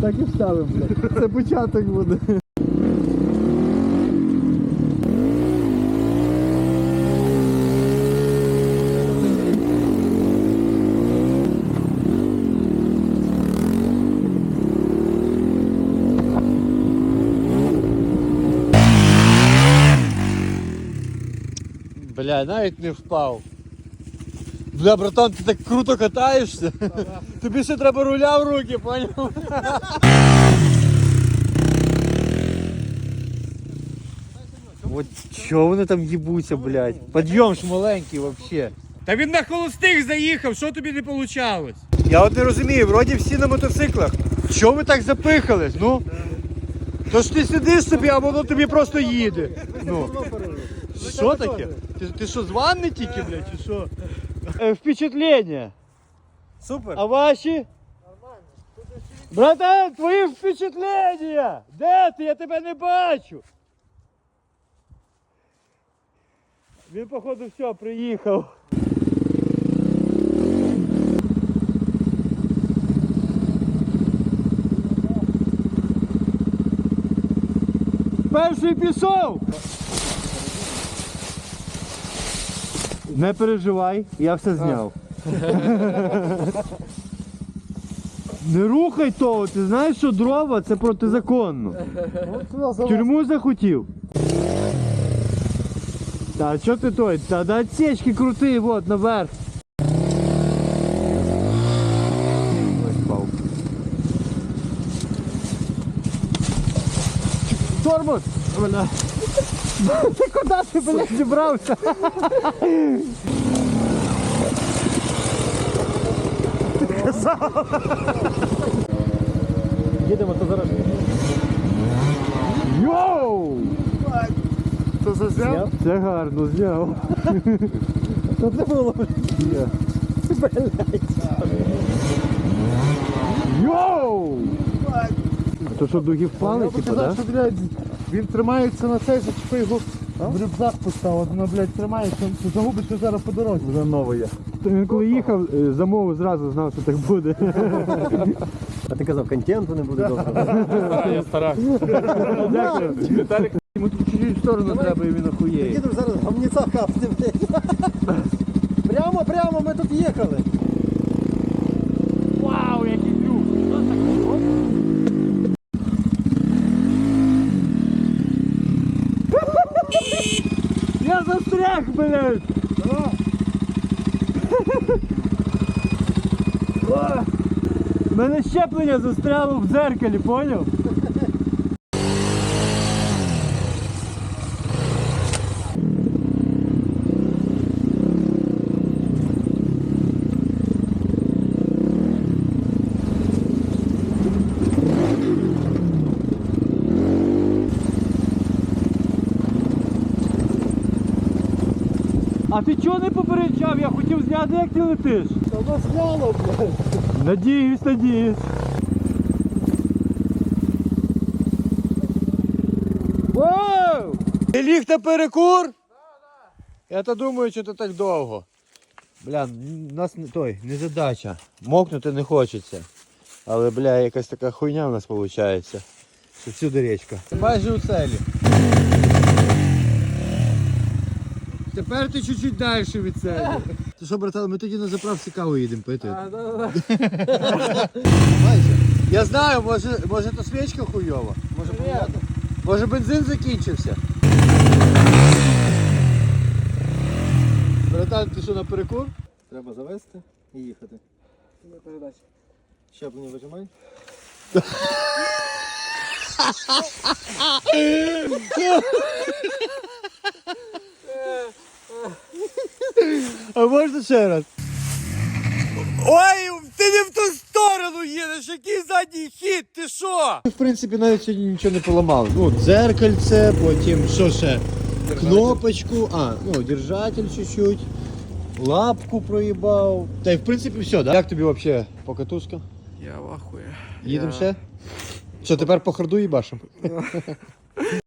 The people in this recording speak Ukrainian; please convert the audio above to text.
Так і вставимо, блядь. Це початок буде. Бля, навіть не впав. Бля, братан, ти так круто катаєшся. Тобі ще треба руля в руки, поняв? От чого вони там їбуться, блядь? Підйом ж маленький вообще. Та він на холостих заїхав, що тобі не вийшло? Я от не розумію, вроді всі на мотоциклах. Чого ви так запихались? Ну? То ж ти сидиш собі, а воно тобі просто їде. Ну. Що таке? Ти, ти що, з ванни тільки, блядь, чи що? Е, впечатлення. Супер. А ваші? Братан, твої впечатлення! Де ти? Я тебе не бачу. Він, походу, все, приїхав. Перший пішов! Не переживай, я все зняв. Не рухай того, ти знаєш, що дрова це протизаконно. В тюрму захотів. Та що ти той? Та до отсечки крути, вот, наверх. Тормоз! Ти куди ти, блядь, зібрався? Їдемо, то зараз. Йоу! Це зняв? Це гарно зняв. Що це було? Йоу! А то що дуги впали, типу, да? Він тримається на цей, зачепи його в рюкзак поставив, воно, блядь, тримається, ти загубишся зараз по дорозі. Вже нове є. Він коли їхав, е, замовив зразу знав, що так буде. А ти казав, контенту не буде добре. Я старався. Дякую. Віталік, Йому тут чуть-чуть в сторону треба і він охуєє. Їдемо зараз гамніця капти, блядь. Прямо, прямо ми тут їхали. Вау, який трюк! Що таке? Я застряг, блядь! У мене щеплення застряло в дзеркалі, поняв? А ти чого не попереджав? Я хотів зняти, як ти летиш. Та воно зняло, блядь. Надіюсь, надіюсь. Воу! Ти ліг на перекур? Я то думаю, що це так довго. Бля, у нас не той, не задача. Мокнути не хочеться. Але, бля, якась така хуйня в нас виходить. Що всюди річка. Майже у целі. Тепер ти чуть-чуть далі від целі. Ти що, братан, ми тоді на заправці каву їдемо пити. Я знаю, може, може то свічка хуйова. Може, поміняти. може бензин закінчився. Братан, ти що на перекур? Треба завести і їхати. Щеплення вижимай. А можна ще раз? Ой, ти не в ту сторону їдеш, який задній хід, ти що? В принципі, навіть сьогодні нічого не поламали. Ну, дзеркальце, потім що ще? Кнопочку, а, ну, держатель чуть-чуть, лапку проїбав. Та й в принципі все, да? Як тобі взагалі покатушка? Я в ахуї. Їдемо ще? Що, тепер по харду їбашим?